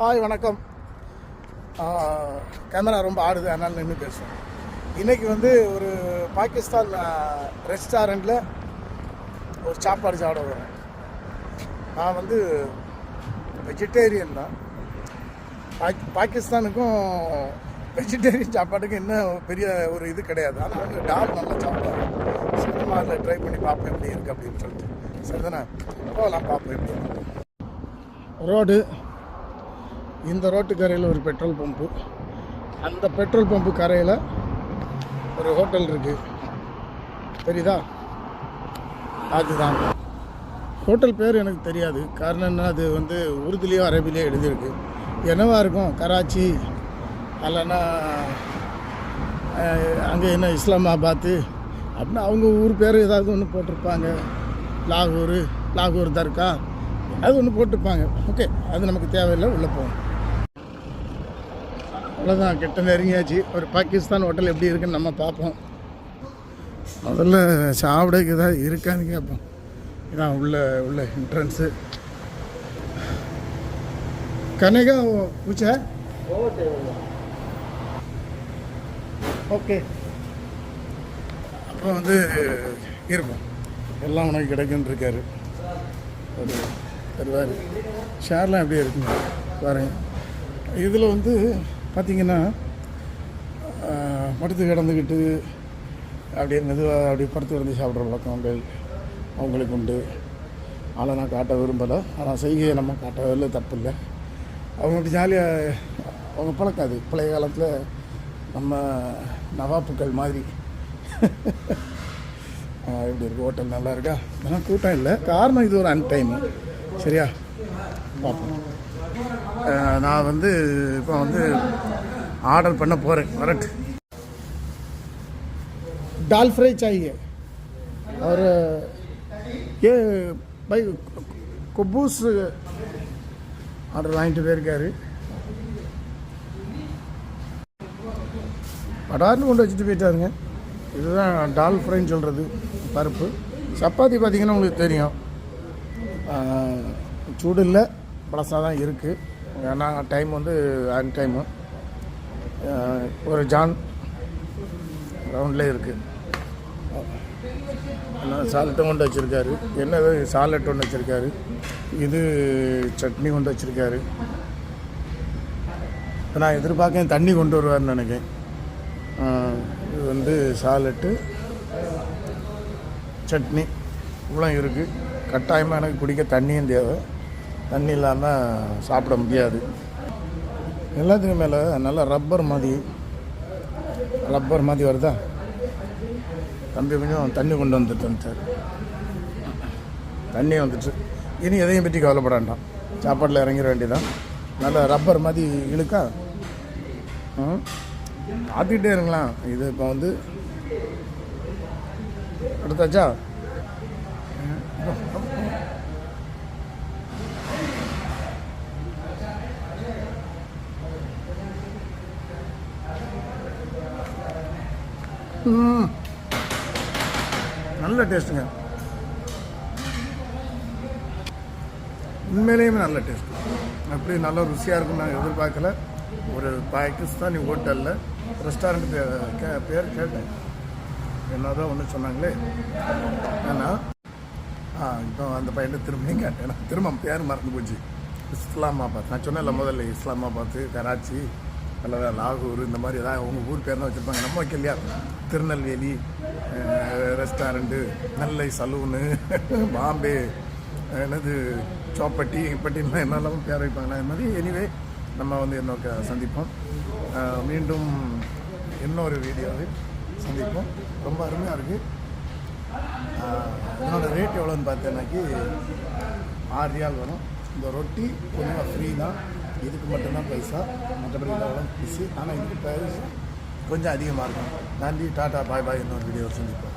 Hi வணக்கம். Camera ரொம்ப ஆடுது அதனால் நின்று பேசுகிறேன் இன்றைக்கி வந்து ஒரு பாகிஸ்தான் ரெஸ்டாரண்ட்டில் ஒரு சாப்பாடு சாப்பிட வரேன் நான் வந்து வெஜிடேரியன் தான். பாக் பாகிஸ்தானுக்கும் வெஜிடேரியன் சாப்பாட்டுக்கும் என்ன பெரிய ஒரு இது கிடையாது. ஆனால் வந்து டால் நல்லா சாப்பிடுவாங்க சினிமா அதில் ட்ரை பண்ணி பார்ப்பேன் எப்படி இருக்குது அப்படின்னு சொல்லிட்டு. சரிதானே? போகலாம் பார்ப்போம் எப்படி ரோடு. இந்த ரோட்டு கரையில் ஒரு பெட்ரோல் பம்பு. அந்த பெட்ரோல் பம்பு கரையில் ஒரு ஹோட்டல் இருக்குது தெரியுதா? அதுதான். ஹோட்டல் பேர் எனக்கு தெரியாது. காரணம் என்ன அது வந்து உருதுலேயோ அரபிலேயோ எழுதியிருக்கு. என்னவாக இருக்கும்? கராச்சி அல்லைன்னா அங்கே என்ன இஸ்லாமாபாத்து? அப்படின்னா அவங்க ஊர் பேர் ஏதாவது ஒன்று போட்டிருப்பாங்க. லாகூர் லாகூர் தர்கா அது ஒன்று போட்டிருப்பாங்க. ஓகே அது நமக்கு தேவையில்லை உள்ளே போகணும் அவ்வளோதான் கிட்ட நெருங்கியாச்சு. ஒரு பாகிஸ்தான் ஹோட்டல் எப்படி இருக்குன்னு நம்ம பார்ப்போம். முதல்ல சாப்பிடக்கு ஏதாவது இருக்கான்னு கேட்போம். இதான் உள்ள உள்ள என்ட்ரன்ஸு கனகா பூச்சா ஓகே அப்போ வந்து இருப்போம். எல்லாம் உனக்கு கிடைக்குன்னு இருக்காரு. ஒரு தருவார். ஷேர்லாம் எப்படி இருக்குங்க பாருங்கள் இதில் வந்து பார்த்தீங்கன்னா படுத்து கிடந்துக்கிட்டு அப்படியே மெதுவாக அப்படியே படுத்து கிடந்து சாப்பிட்ற பழக்கங்கள் அவங்களுக்கு உண்டு. அதை நான் காட்ட விரும்பலை. ஆனால் செய்கையை நம்ம காட்டவில்லை தப்பு இல்லை அவங்க அப்படி ஜாலியாக அவங்க பழக்கம் அது. பழைய காலத்தில் நம்ம நவாப்புக்கள் மாதிரி. எப்படி இருக்கு? ஹோட்டல் நல்லா இருக்கா? ஆனால் கூட்டம் இல்லை. காரணம் இது ஒரு அன்டைம் சரியா? பார்ப்போம். நான் வந்து இப்போ வந்து ஆர்டர் பண்ண போகிறேன் வரட்டு दाल फ्राई चाहिए और ये भाई குப்பூஸ் ஆர்டர் வாங்கிட்டு போயிருக்காரு படார்னு கொண்டு வச்சுட்டு போயிட்டாருங்க இதுதான் டால் ஃப்ரைன்னு சொல்கிறது பருப்பு சப்பாத்தி பார்த்தீங்கன்னா உங்களுக்கு தெரியும் ஆஹ், சூடு இல்லை பழசாக தான் இருக்குது ஏன்னா டைம் வந்து அன் டைமு ஒரு ஜான் ரவுண்ட்லேயே இருக்குது எல்லாம் சாலட்டும் கொண்டு வச்சுருக்காரு. என்னது? சாலட் ஒன்று வச்சுருக்காரு. இது சட்னி கொண்டு வச்சுருக்காரு. நான் எதிர்பார்க்கேன். தண்ணி கொண்டு வருவார்னு நினைக்கிறேன். இது வந்து சாலட்டு சட்னி இவ்வளோ இருக்குது கட்டாயமாக எனக்கு குடிக்க தண்ணியும் தேவை. தண்ணி இல்லாமல் சாப்பிட முடியாது. எல்லாத்துக்கும் மேலே நல்லா ரப்பர் மாதிரி ரப்பர் மாதிரி வருதா? தம்பி கொஞ்சம் தண்ணி கொண்டு வந்துட்டு சார் தண்ணி வந்துட்டு. இனி எதையும் பற்றி கவலைப்பட வேண்டாம் சாப்பாட்டில் இறங்கிட வேண்டியதான் நல்ல ரப்பர் மாதிரி இழுக்கா? ம்? பார்த்துக்கிட்டே இருங்களா இது இப்போ வந்து எடுத்தாச்சா நல்ல டேஸ்ட்டுங்க. உண்மையிலேயுமே நல்ல டேஸ்ட். அப்படி நல்ல ருசியாக இருக்கும் நான் எதிர்பார்க்கல. ஒரு பாகிஸ்தானி ஹோட்டலில் ரெஸ்டாரண்ட் பேர் கே பேர் கேட்டேன். என்னதான் ஒன்று சொன்னாங்களே. ஏன்னா ஆ இப்போ அந்த பையனை திரும்பியும் கேட்டேன். திரும்ப பேர் மறந்து போச்சு. இஸ்லாமாபாத். நான் சொன்னேன்ல முதல்ல இஸ்லாமாபாத் கராச்சி. அல்லது லாகூர் இந்த மாதிரி ஏதாவது அவங்க ஊர் பேர் தான் வச்சுருப்பாங்க. நம்ம வைக்கலையா திருநெல்வேலி ரெஸ்டாரண்ட்டு நெல்லை சலூனு பாம்பே என்னது சோப்பட்டி இப்பட்டின்லாம் என்னெல்லாம் பேர் வைப்பாங்களா? இது மாதிரி எனிவே நம்ம வந்து என்னோட சந்திப்போம். மீண்டும் இன்னொரு வீடியோவில் சந்திப்போம். ரொம்ப அருமையாக இருக்குது என்னோடய ரேட் எவ்வளோன்னு பார்த்தேன்னாக்கி ஆறு ரியால் வரும். இந்த ரொட்டி கொஞ்சம் ஃப்ரீ தான். இதுக்கு மட்டும்தான் பைசா மற்றபடி எவ்வளோ பிஸி ஆனால் இதுக்கு பைசா கொஞ்சம் அதிகமாக இருக்கும். நன்றி டாட்டா பாய் பாய் இன்னொரு வீடியோ சந்திப்போம்.